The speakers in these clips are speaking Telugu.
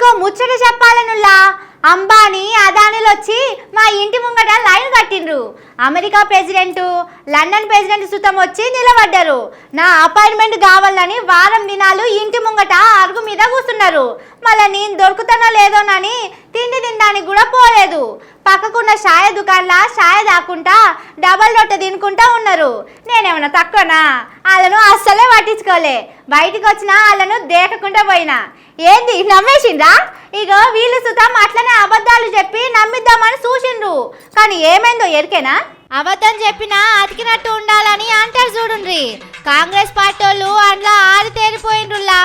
నీకో ముచ్చట చెప్పాలనుల్లా అంబానీ అదానీలు వచ్చి మా ఇంటి ముంగట లైన్ కట్టిండ్రు. అమెరికా ప్రెసిడెంట్ లండన్ ప్రెసిడెంట్ సుతం వచ్చి నిలబడ్డారు. నా అపాయింట్మెంట్ కావాలని వారం దినాలు ఇంటి ముంగట అరుగు మీద కూర్చున్నారు మళ్ళీ నేను దొరుకుతానో లేదోనని తిండి తినడానికి కూడా పోలేదు. పక్కకున్న షాయ దుకాణంలో షాయ దాక్కుంటా డబల్ రొట్టె తినుకుంటా ఉన్నారు. నేనేమన్నా తక్కువనా? వాళ్ళను అస్సలే పట్టించుకోలే. బయటికి వచ్చినా వాళ్ళను దేకకుండా పోయినా. ఏంది నమ్మేసిండ్రా? ఇగో వీళ్ళు సుతం అట్లనే అబద్ధాలు చెప్పి నమ్మిద్దామని చూసిండ్రు. కానీ ఏమైందో ఎరికేనా? అబద్ధం చెప్పినా అతికినట్టు ఉండాలని అంటారు చూడుండ్రి. కాంగ్రెస్ పార్టీ వాళ్ళు అందులో ఆరితేరిపోయిండ్రులా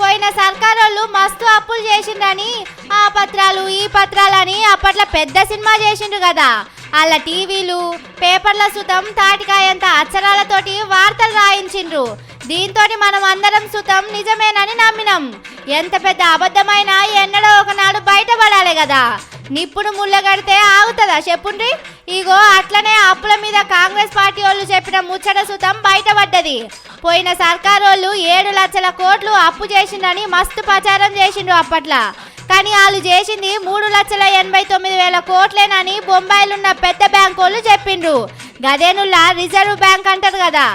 పోయిన సర్కారోళ్ళు మస్తు అప్పులు చేసిండ్రని ఆ పత్రాలు ఈ పత్రాలని అప్పట్లో పెద్ద సినిమా చేసిండ్రు కదా. వాళ్ళ టీవీలు పేపర్ల సుతం తాటికాయంత అక్షరాలతోటి వార్తలు రాయించిండ్రు. దీంతో మనం అందరం సుతం నిజమేనని నమ్మినాం. ఎంత పెద్ద అబద్ధమైనా ఎన్నడో ఒకనాడు బయటపడాలి కదా. నిప్పుడు ముళ్ళగడితే ఆగుతుందా చెప్పుండ్రి? ఇగో అట్లనే అప్పుల మీద కాంగ్రెస్ పార్టీ వాళ్ళు చెప్పిన ముచ్చట సుతం బయటపడ్డది. పోయిన సర్కారోళ్ళు ఏడు లక్షల కోట్లు అప్పు చేసిండని మస్తు ప్రచారం చేసిండ్రు అప్పట్లో. కానీ వాళ్ళు చేసింది మూడు లక్షల ఎనభై తొమ్మిది వేల కోట్లేనని బొంబాయిలున్న పెద్ద బ్యాంకు వాళ్ళు చెప్పిండ్రు. గదేనుల్లా రిజర్వ్ బ్యాంక్ అంటారు కదా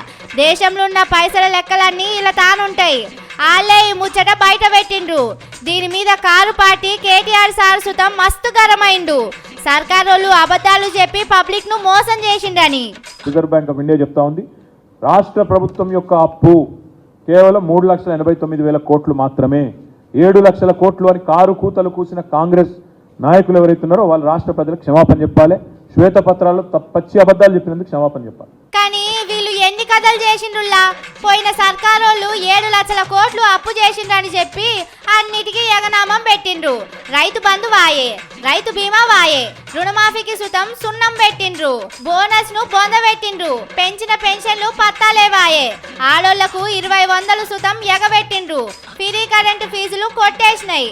దేశంలో ఉన్న పైసల లెక్కలన్నీ ఇలా తానుంటాయి. వాళ్ళే ఈ ముచ్చట బయట పెట్టిండ్రు. దీని మీద కారు పార్టీ కేటీఆర్ సార్ సుతం మస్తు గరమైండు సర్కారోళ్ళు అబద్ధాలు చెప్పి పబ్లిక్ను మోసం చేసిండ్రని రిజర్వ్ బ్యాంక్ ఆఫ్ ఇండియా చెప్తా ఉంది. రాష్ట్ర ప్రభుత్వం యొక్క అప్పు కేవలం మూడు లక్షల ఎనభై తొమ్మిది వేల కోట్లు మాత్రమే. ఏడు లక్షల కోట్లు అని కారు కూతలు కూసిన కాంగ్రెస్ నాయకులు ఎవరైతున్నారో వాళ్ళు రాష్ట్ర ప్రజలకు క్షమాపణ చెప్పాలి. శ్వేతపత్రాల్లో పచ్చి అబద్ధాలు చెప్పినందుకు క్షమాపణ చెప్పాలి. కానీ వీళ్ళు ఎన్ని కథలు చేసిండ్రులా పోయిన సర్కారోళ్ళు ఏడు లక్షల కోట్లు అప్పు చేసిండ్రని చెప్పి అన్నిటికీ ఎగనామం పెట్టిండ్రు. రైతు బంధు వాయే రైతు బీమా వాయే రుణమాఫీకి సుతం సున్నం పెట్టిండ్రు. బోనస్ను బొంద పెట్టిండ్రు. పెంచిన పెన్షన్లు పత్తాలే వాయే. ఆడోళ్ళకు ఇరవై వందలు సుతం ఎగబెట్టిండ్రు. ఫ్రీ కరెంటు ఫీజులు కొట్టేసినాయి.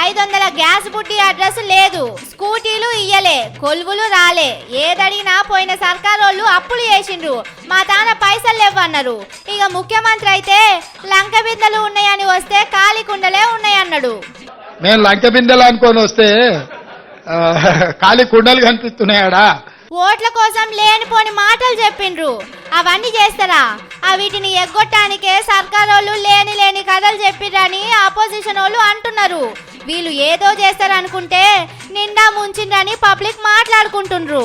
ఐదు వందల గ్యాస్ బుడ్డి అడ్రస్ లేదు. స్కూటీలు ఇయ్యలే కొలువులు రాలే. ఏదడిగినా పోయిన సర్కారోళ్ళు అప్పులు చేసిండ్రు. మా తాన పైసలు లేవన్నారు. ఇక ముఖ్యమంత్రి అయితే లంక బిందెలు ఉన్నాయని వస్తే ఖాళీ కుండలే ఉన్నాయన్నాడు. మేము లంక బిందెలు అనుకొని వస్తే ఖాళీ కుండలు కనిపిస్తున్నాయాడా? ఓట్ల కోసం లేనిపోని మాటలు చెప్పిండ్రు. అవన్నీ చేస్తారా? ఆ వీటిని ఎగ్గొట్టానికే సర్కారోళ్ళు లేని లేని కథలు చెప్పిర్రని ఆపోజిషన్ వాళ్ళు అంటున్నారు. వీళ్ళు ఏదో చేస్తారనుకుంటే నిండా ముంచిండ్రని పబ్లిక్ మాట్లాడుకుంటుండ్రు.